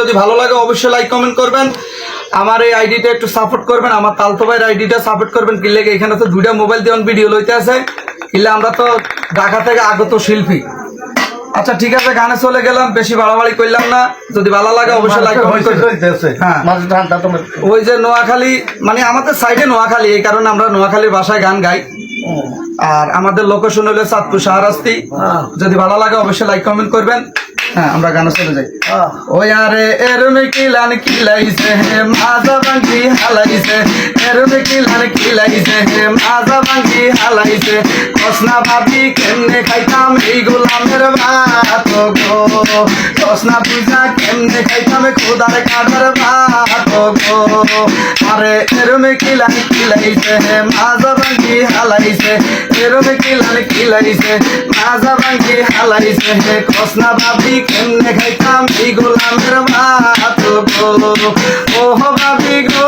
যদি ভালো লাগে অবশ্যই লাইক কমেন্ট করবেন। আমার এই আইডিটা একটু সাপোর্ট করবেন আমার তালতো ভাইয়ের আইডিটা সাপোর্ট করবেন কি লেগে এখানে তো দুইটা মোবাইল দিয়ে ভিডিও লইতে আছে। কিলে আমরা তো ঢাকা থেকে আগত শিল্পী। আচ্ছা ঠিক আছে গানে চলে গেলাম বেশি বাড়াবাড়ি করলাম না। যদি ভালো লাগে অবশ্যই লাইক হ্যাঁ। ওই যে নোয়াখালী মানে আমাদের সাইডে নোয়াখালী এই কারণে আমরা নোয়াখালীর ভাষায় গান গাই। আর আমাদের লোকেশন হলো চাঁদপুর শাহরাস্তি যদি ভালো লাগে অবশ্যই লাইক কমেন্ট করবেন। হ্যাঁ আমরা গানে চলে যাই। ওই আরে, এরমে কিলান কিলাইছে হে, মাজা ভাঙ্গি হালাইছে। এরমে কিলান কিলাইছে হে, মাজা ভাঙ্গি হালাইছে। কসনা ভাবি কেমনে খাইতাম এই গোলামের ভাত গো। কসনা পূজা কেমনে খাইতাম খোদার কাটার ভাত গো। আরে, এরমে কিলান কিলাইছে হে, মাজা ভাঙ্গি হালাইছে। এরমে কিলান কিলাইছে মাজা ভাঙ্গি হালাইছে হে কসনা ভাবি কেমনে খাইতাম এই গোলামের ভাত ও ভাবি গো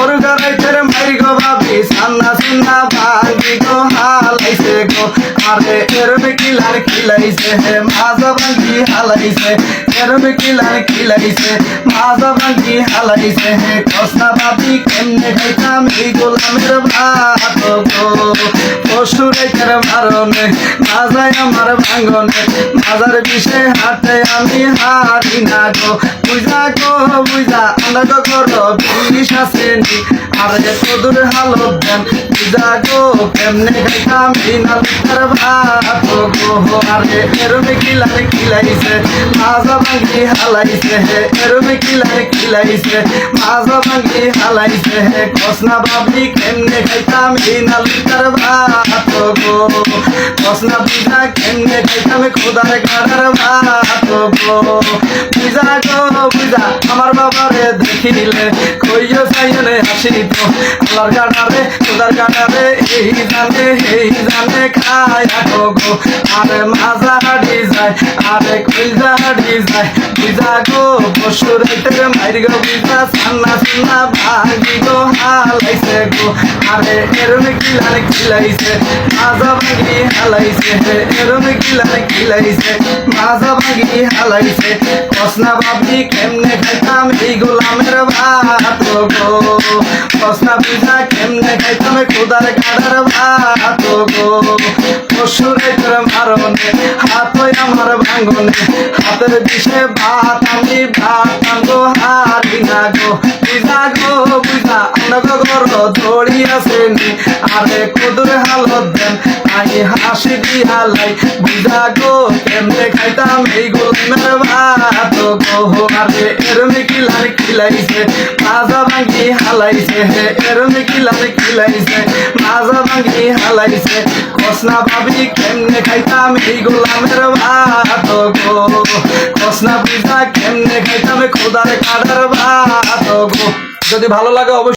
ওর গারাইতের মারি গো ভাবি সান্না সুন্না ভাবি গো, হালাইছে গো। আরে এরমে কিলান কিলাইছে হে মাজা ভাঙ্গি হালাইছে এরমে কিলান কিলাইছে মাজা ভাঙ্গি হালাইছে, হে কসনা ভাবি কেমনে খাইতাম এই গোলামের ভাত পশুরাইতের মারনে মাজায় আমার ভাঙনে, মাজার বিষে হাতে আমি হারি না গো। বুঝা গো, বুঝা, আমরা গো করো বিষ আসেনি, আরে তোদের হালত দেন। বুঝা গো, কেমনে খাইতাম এই নালকার আরে এরমে কিলারে কিলাইছে মাজা ভাঙ্গি হালাইছে হে এরমে কিলারে কিলাইছে মাজা ভাঙ্গি হালাইছে হে কসনা বাবলি কেমনে খাইতাম এই নালকার ভাত গো বুঝা কেমনে খাইতাম খোদার আমার বাবারে দেখিলে কইও সাইনে হাসিত আল্লাহর কাটারে খোদার কাটারে এই জানে এই জানে খায় গো। আরে মাজা হাড়ি যায় আরে কইজা যায় বুঝা গো পশু রাইতে মাইর গো বুঝা সান্না সুন্না ভাগি গো, হালাইছে গো। আরে, এরমে কিলারে কিলাইছে, মাজা ভাগি হালাইছে, এরমে কিলারে কিলাইছে, মাজা ভাগি হালাইছে। কসনা ভাবি কেমনে খাইতাম এই গোলামের ভাত গো? কসনা বুঝা কেমনে খাইতাম, খোদার কাটার ভাত ভাঙনে হাতের বিষে ভাত, আমি ভাত আনগো হারি না গো বুঝা গো, বুঝা, আমরা ঘর ধরি আসেনি আরে কুদুর হালত দেন আই হাসি দি হালাই বুঝা গো, কেমনে খাইতাম এই গোলামের ভাত গো। আরে এরমে কিলার খিলাইছে, মাজা ভাঙ্গি হালাইছে। হে, এরমে কিলার খিলাইছে, মাজা ভাঙ্গি হালাইছে। কসনা ভাবি কেমনে খাইতাম এই গোলামের ভাত গো? কসনা পিঠা কেমনে খাইতাম খোদার কাদার ভাত গো? যদি ভালো লাগে অবশ্যই